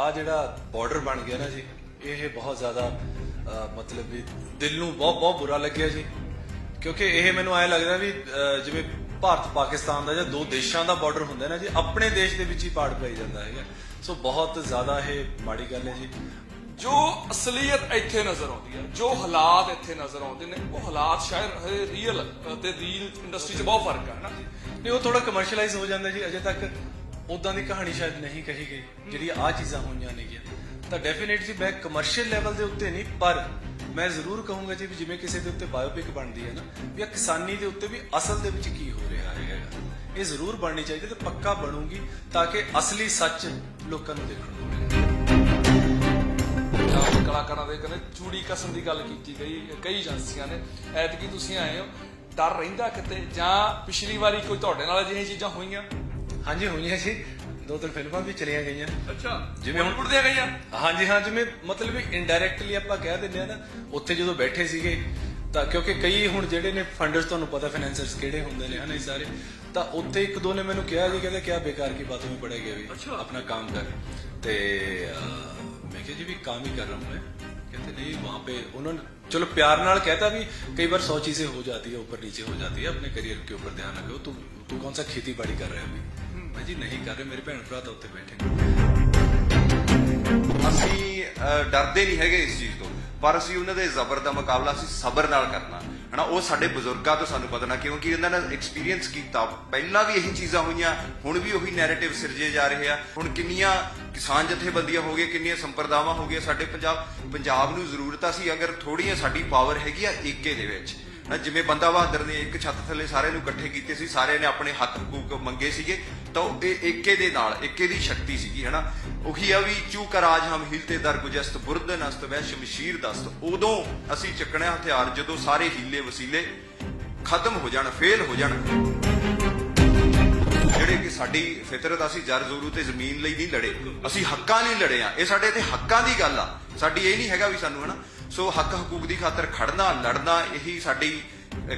ਆ ਜਿਹੜਾ ਬਾਰਡਰ ਬਣ ਗਿਆ ਨਾ ਜੀ, ਇਹ ਬਹੁਤ ਜ਼ਿਆਦਾ ਮਤਲਬ ਵੀ ਦਿਲ ਨੂੰ ਬਹੁਤ ਬਹੁਤ ਬੁਰਾ ਲੱਗਿਆ ਜੀ। ਕਿਉਂਕਿ ਇਹ ਮੈਨੂੰ ਐ ਲੱਗਦਾ ਵੀ ਜਿਵੇਂ ਭਾਰਤ ਪਾਕਿਸਤਾਨ ਦਾ ਜਾਂ ਦੋ ਦੇਸ਼ਾਂ ਦਾ ਬਾਰਡਰ ਹੁੰਦਾ ਨਾ ਜੀ, ਆਪਣੇ ਦੇਸ਼ ਦੇ ਵਿੱਚ ਹੀ ਪਾੜ ਪਈ ਜਾਂਦਾ ਹੈਗਾ। ਸੋ ਬਹੁਤ ਜ਼ਿਆਦਾ ਇਹ ਮਾੜੀ ਗੱਲ ਹੈ ਜੀ। ਜੋ ਅਸਲੀਅਤ ਇੱਥੇ ਨਜ਼ਰ ਆਉਂਦੀ ਹੈ ਜੋ ਹਾਲਾਤ ਇੱਥੇ ਨਜ਼ਰ ਆਉਂਦੇ ਨੇ, ਉਹ ਹਾਲਾਤ ਸ਼ਾਇਦ ਰੀਅਲ ਤੇ ਰੀਲ ਇੰਡਸਟਰੀ 'ਚ ਬਹੁਤ ਫ਼ਰਕ ਹੈ ਨਾ ਨਹੀਂ ਉਹ ਥੋੜਾ ਕਮਰਸ਼ੀਅਲਾਈਜ਼ ਹੋ ਜਾਂਦਾ ਜੀ, ਅਜੇ ਤੱਕ ਉਦਾਂ ਦੀ ਕਹਾਣੀ ਸ਼ਾਇਦ ਨਹੀਂ ਕਹੀ ਗਈ ਜਿਹੜੀ ਆ ਚੀਜ਼ਾਂ ਹੋਈਆਂ ਨੇਗੀਆਂ। ਤਾਂ ਡੈਫੀਨੇਟਲੀ ਮੈਂ ਕਮਰਸ਼ੀਅਲ ਲੈਵਲ ਦੇ ਉੱਤੇ ਨਹੀਂ, ਪਰ ਮੈਂ ਜ਼ਰੂਰ ਕਹੂੰਗਾ ਜੀ ਜਿਵੇਂ ਕਿਸੇ ਦੇ ਉੱਤੇ ਬਾਇਓਪਿਕ ਬਣਦੀ ਹੈ ਨਾ ਵੀ ਕਿਸਾਨੀ ਦੇ ਉੱਤੇ ਵੀ ਅਸਲ ਦੇ ਵਿੱਚ ਕੀ ਹੋ ਰਿਹਾ ਹੈਗਾ। ਇਹ ਜ਼ਰੂਰ ਬਣਨੀ ਚਾਹੀਦੀ ਤੇ ਪੱਕਾ ਬਣੂਗੀ ਤਾਂ ਕਿ ਅਸਲੀ ਸੱਚ ਲੋਕਾਂ ਨੂੰ ਦੇਖਣ ਨੂੰ ਮਿਲੇ। ਕਲਾਕਾਰਾਂ ਦੇ ਕਹਿੰਦੇ ਚੂੜੀ ਕਸਮ ਦੀ ਗੱਲ ਕੀਤੀ ਗਈ, ਕਈ ਏਜੰਸੀਆਂ ਨੇ। ਐਤਕੀ ਤੁਸੀਂ ਆਏ ਹੋ, ਡਰ ਰਹਿੰਦਾ ਕਿਤੇ? ਜਾਂ ਪਿਛਲੀ ਵਾਰੀ ਕੋਈ ਤੁਹਾਡੇ ਨਾਲ ਅਜਿਹੀਆਂ ਚੀਜ਼ਾਂ ਹੋਈਆਂ? ਹਾਂਜੀ ਹੋਈਆਂ ਜੀ ਦੋ ਤਿੰਨ ਫਿਲਮਾਂ ਵੀ ਚਲੀਆਂ ਗਈਆਂ ਅੱਛਾ ਜਿਵੇਂ ਹੁਣ- ਬਾਲੀਵੁੱਡ ਦੀਆਂ ਗਈਆਂ ਹਾਂਜੀ ਹਾਂ ਜਿਵੇਂ ਮਤਲਬ ਵੀ ਇਨਡਾਇਰੈਕਟਲੀ ਆਪਾਂ ਕਹਿ ਦਿੰਦੇ ਆ ਨਾ ਉੱਥੇ ਜਦੋਂ ਬੈਠੇ ਸੀਗੇ ਤਾਂ ਕਿਉਂਕਿ ਕਈ ਹੁਣ ਜਿਹੜੇ ਨੇ ਫੰਡਰਸ ਤੁਹਾਨੂੰ ਪਤਾ ਫਾਈਨੈਂਸਰਸ ਕਿਹੜੇ ਹੁੰਦੇ ਨੇ ਹਨਾ ਇਹ ਸਾਰੇ ਤਾਂ ਉੱਥੇ ਇੱਕ ਦੋ ਨੇ ਮੈਨੂੰ ਕਿਹਾ ਜੀ ਕਹਿੰਦੇ ਕਿਆ ਬੇਕਾਰ ਕੀ ਬਾਤੋਂ में पड़ेगा भी अच्छा। अपना काम कर ਤੇ ਅਹ, ਮੈਂ ਕਿਹਾ ਜੀ ਵੀ काम ही कर रहा हूं मैं कहते नहीं वहां पे उन्होंने चलो प्यार नाल कहता भी कई बार सौ चीजें हो जाती है ऊपर नीचे हो जाती है अपने करियर के ऊपर ध्यान रखो तू तू कौन सा खेती बाड़ी कर रहा है अभी ਭਾਜੀ, ਨਹੀਂ ਕਰ ਰਹੇ, ਮੇਰੇ ਭੈਣ ਭਰਾ ਤਾਂ ਉੱਥੇ ਬੈਠੇ ਅਸੀਂ ਡਰਦੇ ਨਹੀਂ ਹੈਗੇ ਇਸ ਚੀਜ਼ ਤੋਂ, ਪਰ ਅਸੀਂ ਉਹਨਾਂ ਦੇ ਜ਼ਬਰ ਦਾ ਮੁਕਾਬਲਾ ਅਸੀਂ ਸਬਰ ਨਾਲ ਕਰਨਾ। ਹਨਾ, ਉਹ ਸਾਡੇ ਬਜ਼ੁਰਗਾਂ ਤੋਂ ਸਾਨੂੰ ਪਤਾ ਨਾ, ਕਿਉਂਕਿ ਇਹਨਾਂ ਨੇ ਐਕਸਪੀਰੀਅੰਸ ਕੀਤਾ। ਪਹਿਲਾਂ ਵੀ ਇਹੀ ਚੀਜ਼ਾਂ ਹੋਈਆਂ, ਹੁਣ ਵੀ ਉਹੀ ਨੈਰੇਟਿਵ ਸਿਰਜੇ ਜਾ ਰਹੇ ਆ। ਹੁਣ ਕਿੰਨੀਆਂ ਕਿਸਾਨ ਜਥੇਬੰਦੀਆਂ ਹੋ ਗਏ, ਕਿੰਨੀਆਂ ਸੰਪਰਦਾਵਾਂ ਹੋ ਗਈਆਂ ਸਾਡੇ ਪੰਜਾਬ। ਪੰਜਾਬ ਨੂੰ ਜ਼ਰੂਰਤ ਆ ਸੀ, ਅਗਰ ਥੋੜੀਆਂ ਸਾਡੀ ਪਾਵਰ ਹੈਗੀ ਆ ਏਕੇ ਦੇ ਵਿੱਚ। ਨਾ, ਜਿਵੇਂ ਬੰਦਾ ਬਹਾਦਰ ਨੇ ਇੱਕ ਛੱਤ ਥੱਲੇ ਸਾਰਿਆਂ ਨੂੰ ਇਕੱਠੇ ਕੀਤੇ ਸੀ, ਸਾਰਿਆਂ ਨੇ ਆਪਣੇ ਹੱਕ ਹਕੂਕ ਮੰਗੇ ਸੀਗੇ, ਤਾਂ ਇਹ ਏਕੇ ਦੇ ਨਾਲ, ਏਕੇ ਦੀ ਸ਼ਕਤੀ ਸੀਗੀ, ਹਨਾ? ਉਹੀ ਆ ਵੀ ਚੂ ਰਾਜ ਹਮ ਹਿਲਤੇ ਦਰ ਗੁਜਸਤ ਬੁਰਦਨ ਅਸਤ ਵੈ ਸ਼ਮਸ਼ੀਰ ਦਸਤ। ਉਦੋਂ ਅਸੀਂ ਚੱਕਣਾ ਹਥਿਆਰ, ਜਦੋਂ ਸਾਰੇ ਹੀਲੇ ਵਸੀਲੇ ਖਤਮ ਹੋ ਜਾਣ, ਫੇਲ ਹੋ ਜਾਣ। ਜਿਹੜੇ ਕਿ ਸਾਡੀ ਫਿਤਰਤ ਅਸੀਂ ਜਰ ਜ਼ਰੂ ਤੇ ਜ਼ਮੀਨ ਲਈ ਨਹੀਂ ਲੜੇ। ਅਸੀਂ ਹੱਕਾਂ ਲਈ ਲੜੇ ਆ। ਇਹ ਸਾਡੇ ਤੇ ਹੱਕਾਂ ਦੀ ਗੱਲ ਆ। ਸਾਡੀ ਇਹ ਨਹੀਂ ਹੈਗਾ ਵੀ ਸਾਨੂੰ, ਹਨਾ? ਸੋ ਹੱਕ ਹਕੂਕ ਦੀ ਖਾਤਰ ਖੜਨਾ, ਲੜਨਾ, ਇਹੀ ਸਾਡੀ